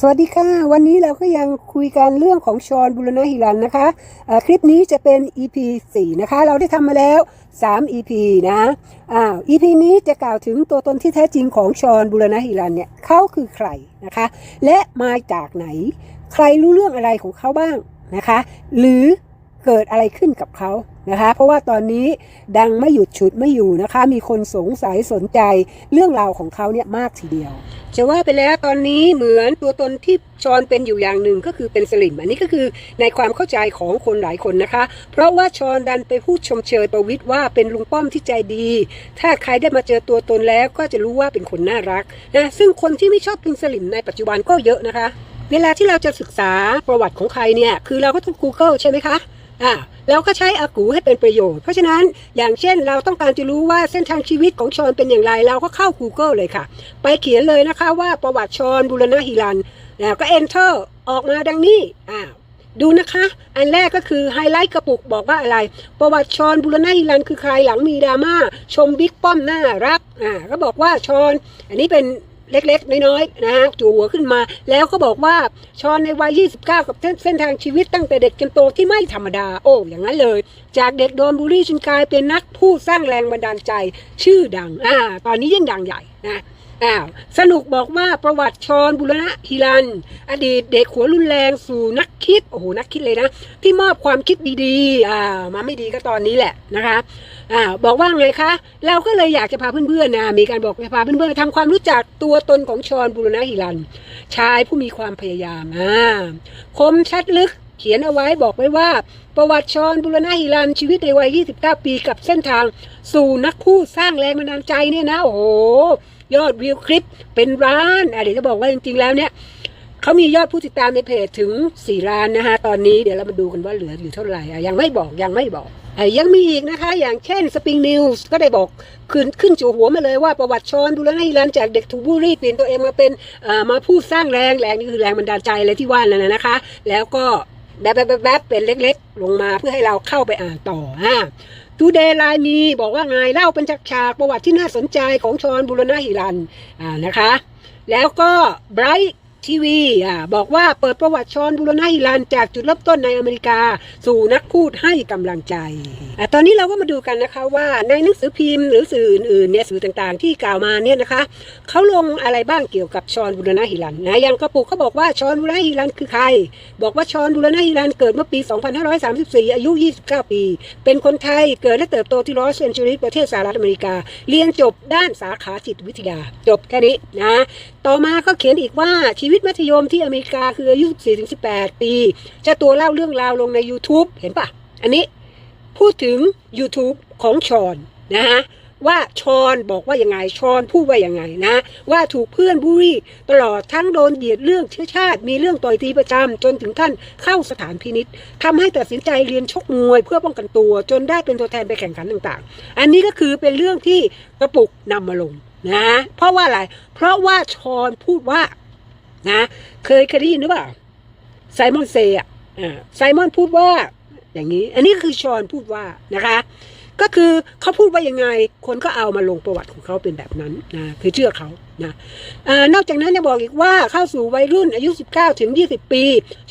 สวัสดีค่ะ วันนี้เราก็ยังคุยกันเรื่องของชอนบุรณะฮิรันนะคะะคลิปนี้จะเป็น EP 4 นะคะ เราได้ทำมาแล้ว 3 EP นะอ่า EP นี้จะกล่าวถึงตัวตนที่แท้จริงของชอนบุรณะฮิรันเนี่ยเขาคือใครนะคะ และมาจากไหน ใครรู้เรื่องอะไรของเขาบ้างนะคะ หรือ เกิดอะไรขึ้นกับเขานะคะ เพราะว่าตอนนี้ดังไม่หยุดฉุดไม่อยู่นะคะ มีคนสงสัยสนใจเรื่องราวของเขาเนี่ยมากทีเดียว จะว่าไปแล้วตอนนี้เหมือนตัวตนที่ชอนเป็นอยู่อย่างหนึ่งก็คือเป็นสลิม อันนี้ก็คือในความเข้าใจของคนหลายคนนะคะ เพราะว่าชอนดันไปพูดชมเชยประวิทย์ว่าเป็นลุงป้อมที่ใจดี ถ้าใครได้มาเจอตัวตนแล้วก็จะรู้ว่าเป็นคนน่ารักนะซึ่งคนที่ไม่ชอบกินสลิมในปัจจุบันก็เยอะนะคะเวลาที่เราจะศึกษาประวัติของใครเนี่ย คือเราก็ต้อง Google ใช่ไหมคะ อ่าแล้วก็ใช้อากูให้เป็นประโยชน์ เพราะฉะนั้นอย่างเช่นเราต้องการจะรู้ว่าเส้นทางชีวิตของชอนเป็นอย่างไร เราก็เข้า Google เลยค่ะ ไปเขียนเลยนะคะว่าประวัติชอนบุรณะฮิรันแล้วก็ Enter ออกมาดังนี้อ่าดูนะคะ อันแรกก็คือไฮไลท์กระปุกบอกว่าอะไร ประวัติชอนบุรณะฮิรันคือใครหลังมีดราม่าชมบิ๊กป้อมน่ารักอ่าก็บอกว่าชอนอันนี้เป็น เล็กๆ น้อยๆนะฮะจู่หัวขึ้นมา แล้วก็บอกว่าชอนในวัย 29 กับเส้นเส้นทางชีวิตตั้งแต่เด็กจนโตที่ไม่ธรรมดา โอ้อย่างนั้นเลย จากเด็กโดนบูลลี่จนกลายเป็นนักผู้สร้างแรงบันดาลใจชื่อดังอ่าตอนนี้ยิ่งดังใหญ่นะ อ้าวสนุกบอกว่าประวัติชอนบุรณะฮิรัน อดีตเด็กหัวรุนแรงสู่นักคิดโอ้โหนักคิดเลยนะที่มอบความคิดดีๆอ่ามาไม่ดีก็ตอนนี้แหละนะคะอ่าบอกว่าไงคะเราก็เลยอยากจะพาเพื่อนๆนะมีการบอกจะพาเพื่อนๆทำความรู้จักตัวตนของชอนบุรณะฮิรัน ชายผู้มีความพยายามอ่าคมชัดลึกเขียนเอาไว้บอกไว้ว่า ประวัติชอนบุรณะฮิรันชีวิตในวัย 29 ปีกับเส้นทาง สู่นักคู่สร้างแรงบันดาลใจเนี่ยนะโอ้โห ยอดวิวคลิปเป็นล้านอะเดี๋ยวจะบอกว่าจริง ๆ แล้วเนี่ยเขามียอดผู้ติดตามในเพจถึง4ล้านนะคะตอนนี้เดี๋ยวเรามาดูกันว่าเหลืออยู่เท่าไหร่อะยังไม่บอกยังไม่บอกอะยังมีอีกนะคะ อย่างเช่นสปริงนิวส์ก็ได้บอกขึ้นขึ้นจู่หัวมาเลยว่าประวัติชอนบุรณะฮิรันจากเด็กถูกบูลลี่เปลี่ยนตัวเองมาเป็นมาพูดสร้างแรงแรงนี่คือแรงบันดาลใจอะไรที่ว่านั่นนะคะ แล้วก็แบบแบบแบบเป็นเล็ก ๆ ลงมาเพื่อให้เราเข้าไปอ่านต่ออะ ทูเดย์ไลน์มีบอกว่าไงเล่าเป็นฉากๆประวัติที่น่าสนใจของชอนบุรณะฮิรันอ่านะคะ แล้วก็ไบรท์ ทีวีอ่าบอกว่าเปิดประวัติชอนบุรณะฮิรันจากจุดเริ่มต้นในอเมริกา สู่นักพูดให้กำลังใจอะตอนนี้เราก็มาดูกันนะคะว่าในหนังสือพิมพ์หรือสื่ออื่นๆเนี่ยสื่อต่างๆ ที่กล่าวมาเนี่ยนะคะเขาลงอะไรบ้างเกี่ยวกับชอนบุรณะฮิรันนะอย่างกระปุกเขาบอกว่าชอนบุรณะฮิรันคือใคร บอกว่าชอนบุรณะฮิรันเกิดเมื่อปี 2534 อายุ 29 ปี เป็นคนไทยเกิดและเติบโตที่ลอสแอนเจลิสประเทศสหรัฐอเมริกา เรียนจบด้านสาขาจิตวิทยา จบแค่นี้นะ ต่อมาก็เขียนอีกว่าชีวิตมัธยมที่อเมริกาคืออายุ14-18 ปี จะตัวเล่าเรื่องราวลงใน YouTube เห็นปะอันนี้พูดถึง YouTube ของชอนนะฮะว่าชอนบอกว่ายังไงชอนพูดว่ายังไงนะ ว่าถูกเพื่อนบูลลี่ตลอดทั้งโดนเหยียดเรื่องเชื้อชาติ มีเรื่องต่อยตีประจำจนถึงท่านเข้าสถานพินิษทำให้ตัดสินใจเรียนชกมวยเพื่อป้องกันตัว จนได้เป็นตัวแทนไปแข่งขันต่างๆ อันนี้ก็คือเป็นเรื่องที่กระปุกนำมาลง นะ เพราะว่าอะไร เพราะว่าชอนพูดว่า นะ เคยเคยได้ยินหรือเปล่าไซมอนเซย์อะไซมอนพูดว่า อย่างนี้ อันนี้คือชอนพูดว่านะคะ ก็คือเขาพูดว่ายังไง คนก็เอามาลงประวัติของเขาเป็นแบบนั้นนะคือเชื่อเขานะอนอกจากนั้นยังบอกอีกว่าเข้าสู่วัยรุ่นอายุ 19 ถึง 20 ปี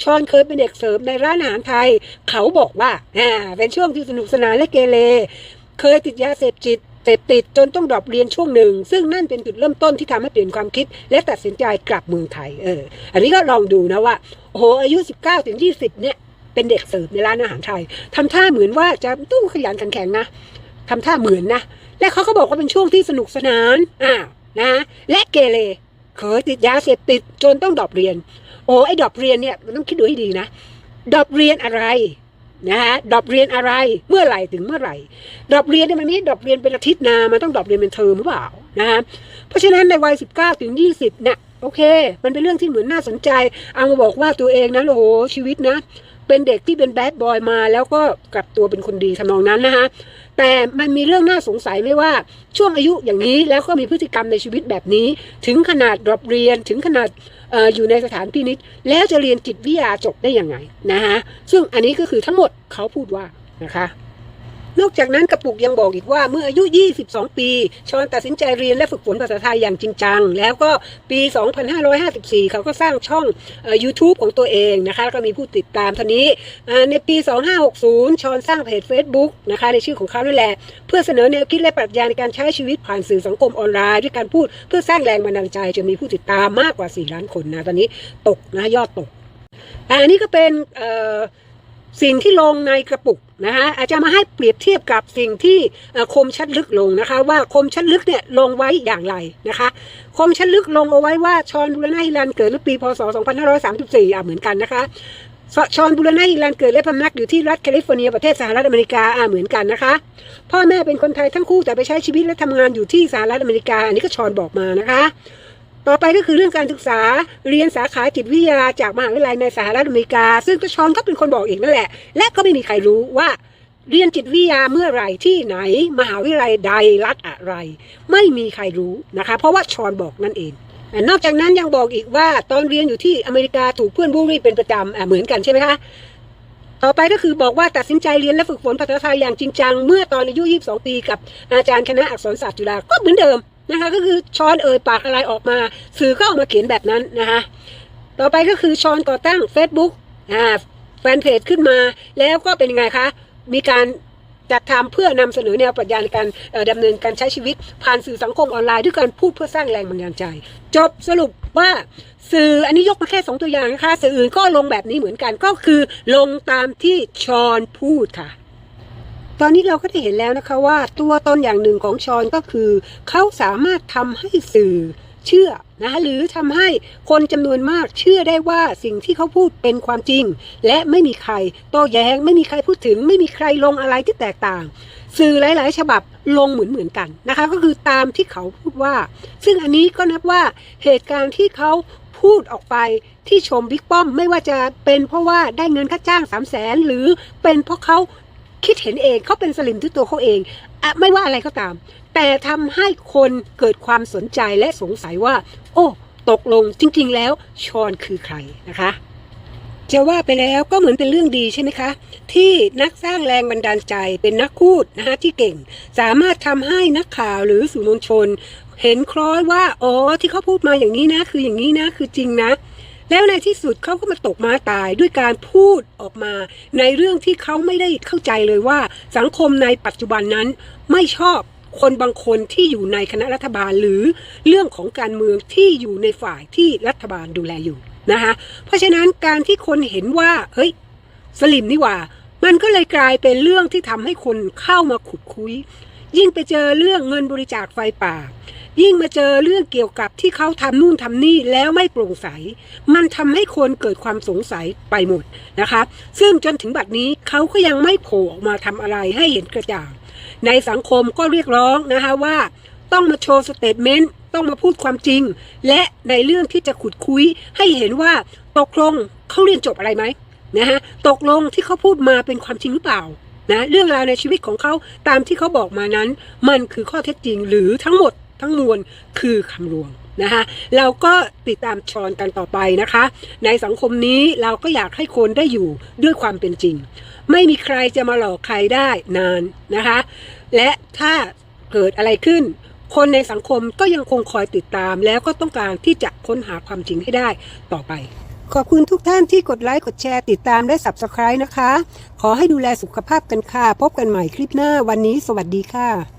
ชอนเคยเป็นเด็กเสิร์ฟในร้านอาหารไทย เขาบอกว่าอ่าเป็นช่วงที่สนุกสนานและเกเร เคยติดยาเสพติด เสพติดจนต้องดรอปเรียนช่วงหนึ่ง ซึ่งนั่นเป็นจุดเริ่มต้นที่ทำให้เปลี่ยนความคิด และตัดสินใจกลับเมืองไทยเอออันนี้ก็ลองดูนะว่าโอ้โหอายุ 19ถึง20 เนี่ยเป็นเด็กเสิร์ฟในร้านอาหารไทยทำท่าเหมือนว่าจะตู้ขยันขันแข็งนะทำท่าเหมือนนะ และเขาก็บอกว่าเป็นช่วงที่สนุกสนานอ่านะ และเกเรเคยติดยาเสพติดจนต้องดรอปเรียน โอ้ไอ้ดรอปเรียนเนี่ยมันต้องคิดดูให้ดีนะดรอปเรียนอะไร นะฮะดอปเรียนอะไรเมื่อไหร่ถึงเมื่อไหร่ ดอปเรียนเนี่ยมันไม่ได้ดอปเรียนเป็นอาทิตย์นามันต้องดอปเรียนเป็นเทอมหรือเปล่านะฮะเพราะฉะนั้นในวัย 19ถึง20เนี่ยโอเค มันเป็นเรื่องที่เหมือนน่าสนใจ เอามาบอกว่าตัวเองนะโอ้โหชีวิตนะ เป็นเด็กที่เป็นแบดบอยมา แล้วก็กลับตัวเป็นคนดีทำนองนั้นนะฮะแต่มันมีเรื่องน่าสงสัยไหมว่าช่วงอายุอย่างนี้แล้วก็มีพฤติกรรมในชีวิตแบบนี้ ถึงขนาดดรอปเรียนถึงขนาด อยู่ในสถานพินิษแล้วจะเรียนจิตวิทยาจบได้ยังไงนะคะซึ่งอันนี้ก็คือทั้งหมดเขาพูดว่านะคะ นอกจากนั้นกระปุกยังบอกอีกว่าเมื่ออายุ 22 ปี ชอนตัดสินใจเรียนและฝึกฝนภาษาไทยอย่างจริงจัง แล้วก็ปี 2554 เขาก็สร้างช่องอ YouTube ของตัวเองนะคะก็มีผู้ติดตามเท่านี้ ในปี 2560 ชอนสร้างเพจ Facebook นะคะในชื่อของเขานั่นแหละ เพื่อเสนอแนวคิดและปรัชญาในการใช้ชีวิตผ่านสื่อสังคมออนไลน์ ด้วยการพูดเพื่อสร้างแรงบันดาลใจจนมีผู้ติดตามมากกว่า 4 ล้านคนนะตอนนี้ตกนะยอดตกอะอันนี้ก็เป็นเอ่อ สิ่งที่ลงในกระปุกนะคะอาจจะมาให้เปรียบเทียบกับสิ่งที่คมชัดลึกลงนะคะ ว่าคมชัดลึกเนี่ยลงไว้อย่างไรนะคะ คมชัดลึกลงเอาไว้ว่าชอนบุรณะฮิรันเกิดเมื่อปีพศ 2534อะเหมือนกันนะคะชอนบุรณะฮิรันเกิดและพำนักอยู่ที่รัฐแคลิฟอร์เนียประเทศสหรัฐอเมริกาอะเหมือนกันนะคะ พ่อแม่เป็นคนไทยทั้งคู่แต่ไปใช้ชีวิตและทำงานอยู่ที่สหรัฐอเมริกาอันนี้ก็ชอนบอกมานะคะ ต่อไปก็คือเรื่องการศึกษาเรียนสาขาจิตวิทยาจากมหาวิทยาลัยในสหรัฐอเมริกา ซึ่งก็ชอนก็เป็นคนบอกเองนั่นแหละ และก็ไม่มีใครรู้ว่าเรียนจิตวิทยาเมื่อไหร่ที่ไหน มหาวิทยาลัยใดรัฐอะไร ไม่มีใครรู้นะคะ เพราะว่าชอนบอกนั่นเอง นอกจากนั้นยังบอกอีกว่าตอนเรียนอยู่ที่อเมริกาถูกเพื่อนบูลลี่เป็นประจำเหมือนกันใช่ไหมคะต่อไปก็คือบอกว่าตัดสินใจเรียนและฝึกฝนภาษาไทยอย่างจริงจัง เมื่อตอนอายุ 22 ปีกับอาจารย์คณะอักษรศาสตร์จุฬาก็เหมือนเดิม นะคะก็คือช้อนเอ่ยปากอะไรออกมา สื่อก็ออกมาเขียนแบบนั้นนะคะต่อไปก็คือช้อนก่อตั้ง Facebook อ่าแฟนเพจขึ้นมาแล้วก็เป็นยังไงคะ มีการจัดทำเพื่อนำเสนอแนวปรัชญาในการดำเนินการใช้ชีวิต ผ่านสื่อสังคมออนไลน์ด้วยการพูดเพื่อสร้างแรงบันดาลใจ จบสรุปว่าสื่ออันนี้ยกมาแค่สองตัวอย่างนะคะสื่ออื่นก็ลงแบบนี้เหมือนกันก็คือลงตามที่ชอนพูดค่ะ ตอนนี้เราก็ได้เห็นแล้วนะคะว่าตัวตนอย่างหนึ่งของชอนก็คือ เขาสามารถทำให้สื่อเชื่อนะคะหรือทำให้คนจำนวนมากเชื่อได้ว่าสิ่งที่เขาพูดเป็นความจริง และไม่มีใครโต้แย้ง ไม่มีใครพูดถึง ไม่มีใครลงอะไรที่แตกต่าง สื่อหลาย ๆ ฉบับลงเหมือนเหมือนๆกันนะคะ ก็คือตามที่เขาพูดว่า ซึ่งอันนี้ก็นับว่าเหตุการณ์ที่เขาพูดออกไปที่ชมบิ๊กป้อมไม่ว่าจะเป็นเพราะว่าได้เงินค่าจ้างสามแสนหรือเป็นเพราะเขา คิดเห็นเองเขาเป็นสลิมที่ตัวเขาเองอะไม่ว่าอะไรก็ตาม แต่ทำให้คนเกิดความสนใจและสงสัยว่า โอ้ตกลงจริง ๆ แล้วชอนคือใครนะคะจะว่าไปแล้วก็เหมือนเป็นเรื่องดีใช่ไหมคะ ที่นักสร้างแรงบันดาลใจเป็นนักพูดนะคะที่เก่ง สามารถทำให้นักข่าวหรือสื่อมวลชน เห็นคล้อยว่าอ๋อที่เขาพูดมาอย่างนี้นะ คืออย่างนี้นะคือจริงนะ แล้วในที่สุดเขาก็มาตกมาตายด้วยการพูดออกมา ในเรื่องที่เขาไม่ได้เข้าใจเลยว่า สังคมในปัจจุบันนั้นไม่ชอบคนบางคนที่อยู่ในคณะรัฐบาลหรือเรื่องของการเมืองที่อยู่ในฝ่ายที่รัฐบาลดูแลอยู่นะคะเพราะฉะนั้นการที่คนเห็นว่าเฮ้ยสลิมนี่ว่า มันก็เลยกลายเป็นเรื่องที่ทำให้คนเข้ามาขุดคุย ยิ่งไปเจอเรื่องเงินบริจาคไฟป่า ยิ่งมาเจอเรื่องเกี่ยวกับที่เขาทำนู่นทำนี่แล้วไม่โปร่งใส มันทำให้คนเกิดความสงสัยไปหมดนะคะ ซึ่งจนถึงบัดนี้เขาก็ยังไม่โผล่ออกมาทำอะไรให้เห็นกระจ่าง ในสังคมก็เรียกร้องนะคะว่าต้องมาโชว์สเตทเมนต์ต้องมาพูดความจริง และในเรื่องที่จะขุดคุยให้เห็นว่าตกลงเขาเรียนจบอะไรไหมนะฮะตกลงที่เขาพูดมาเป็นความจริงหรือเปล่า นะเรื่องราวในชีวิตของเขาตามที่เขาบอกมานั้น มันคือข้อเท็จจริงหรือทั้งหมดทั้งมวลคือคำลวงนะคะเราก็ติดตามชอนกันต่อไปนะคะ ในสังคมนี้เราก็อยากให้คนได้อยู่ด้วยความเป็นจริง ไม่มีใครจะมาหลอกใครได้นานนะคะ และถ้าเกิดอะไรขึ้น คนในสังคมก็ยังคงคอยติดตามแล้วก็ต้องการที่จะค้นหาความจริงให้ได้ต่อไป ขอบคุณทุกท่านที่กดไลค์กดแชร์ติดตามและ Subscribe นะคะ ขอให้ดูแลสุขภาพกันค่ะ พบกันใหม่คลิปหน้าวันนี้ สวัสดีค่ะ